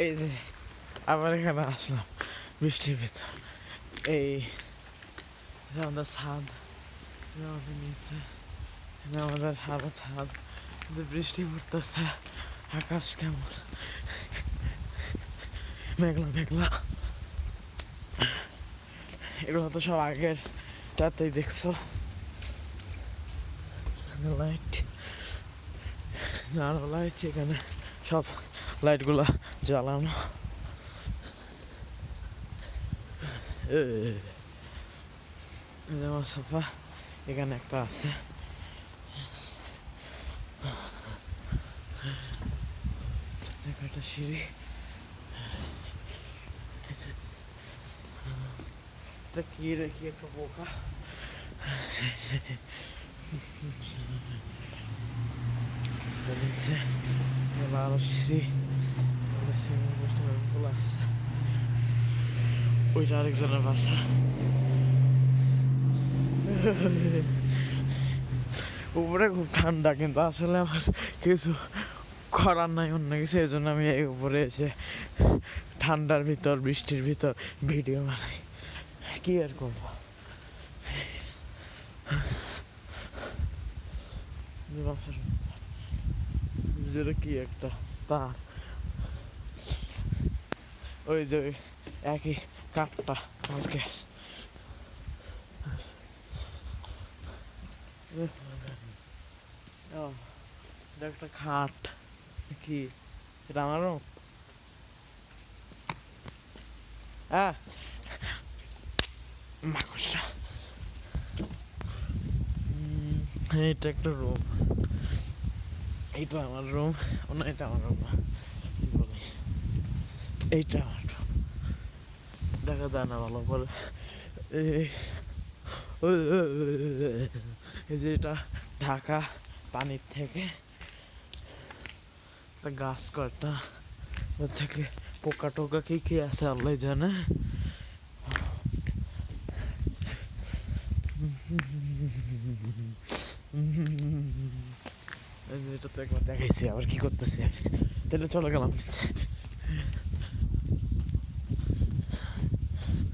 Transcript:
এই যে, আবার এখানে আসলাম বৃষ্টির ভিতর এই আমাদের ছাদ আমাদের নিচে আমাদের সারা ছাদ। যে বৃষ্টি পড়তেছে, আকাশ কেমন? মেঘলা মেঘলা। এগুলো তো সব আগের টাতেই দেখছ। লাইট লাইট এখানে সব লাইটগুলো জ্বালানো। এই যে আমার সোফা, এখানে একটা আছে। একটা সিঁড়ি। এটা কি রে, কি একটা এটা নিচে আরও সিঁড়ি। আমাদের সিঁড়ির বসতে অনেকগুলো আছে ওইটা আরেকজনের বাসা উপরে খুব ঠান্ডা কিন্তু আসলে আমার কিছু করার নাই অন্য কিছু এই জন্য আমি এই উপরে এসে ঠান্ডার ভিতর বৃষ্টির ভিতর ভিডিও বানাই কি আর করব। যেটা কি একটা তার ওই যে একই কাঠটা কালকে এটা একটা খাট। কি? এটা আমারও? হ্যাঁ মাকড়সা। এইটা একটা রুম। এইটা আমার রুম। না, এটা আমার রুম। বলি? এইটা। দেখা যায় না ভালো করে। এই যে এটা ঢাকা পানির থেকে। গাছ কয়টা ওর থেকে পোকা টোকা কি কি আছে আল্লাহ জানে। এটা তো একবার দেখাইছি আবার কি করতেছি। তাহলে চলে গেলাম নিচে।